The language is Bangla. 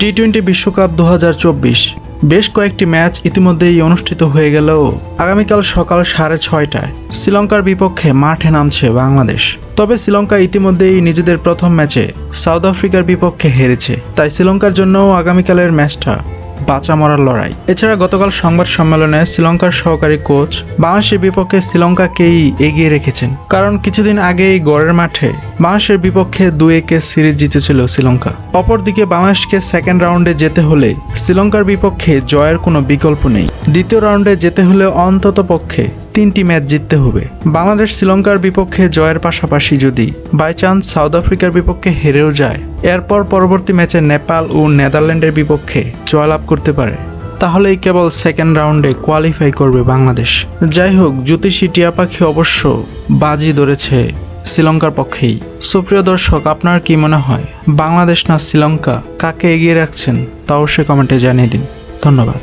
টি টোয়েন্টি বিশ্বকাপ দু হাজার চব্বিশ। বেশ কয়েকটি ম্যাচ ইতিমধ্যেই অনুষ্ঠিত হয়ে গেলেও আগামীকাল সকাল সাড়ে ছয়টায় শ্রীলঙ্কার বিপক্ষে মাঠে নামছে বাংলাদেশ। তবে শ্রীলঙ্কা ইতিমধ্যেই নিজেদের প্রথম ম্যাচে সাউথ আফ্রিকার বিপক্ষে হেরেছে। তাই শ্রীলঙ্কার জন্যও আগামীকালের ম্যাচটা বাঁচা মরার লড়াই। এছাড়া গতকাল সংবাদ সম্মেলনে শ্রীলঙ্কার সহকারী কোচ বাংলাদেশের বিপক্ষে শ্রীলঙ্কাকেই এগিয়ে রেখেছেন। কারণ কিছুদিন আগেই গড়ের মাঠে বাংলাদেশের বিপক্ষে দুই একে সিরিজ জিতেছিল শ্রীলঙ্কা। অপরদিকে বাংলাদেশকে সেকেন্ড রাউন্ডে যেতে হলে শ্রীলঙ্কার বিপক্ষে জয়ের কোনো বিকল্প নেই। দ্বিতীয় রাউন্ডে যেতে হলে অন্তত পক্ষে তিনটি ম্যাচ জিততে হবে। বাংলাদেশ শ্রীলঙ্কার বিপক্ষে জয়ের পাশাপাশি যদি বাই চান্স সাউথ আফ্রিকার বিপক্ষে হেরেও যায়, এরপর পরবর্তী ম্যাচে নেপাল ও নেদারল্যান্ডের বিপক্ষে জয়লাভ করতে পারে। তাহলেই কেবল সেকেন্ড রাউন্ডে কোয়ালিফাই করবে বাংলাদেশ। যাই হোক, জ্যোতিষী টিয়া পাখি অবশ্য বাজি ধরেছে শ্রীলঙ্কার পক্ষেই। সুপ্রিয় দর্শক, আপনার কি মনে হয়, বাংলাদেশ না শ্রীলঙ্কা? কাকে এগিয়ে রাখছেন? তা অবশ্যই কমেন্টে জানিয়ে দিন। ধন্যবাদ।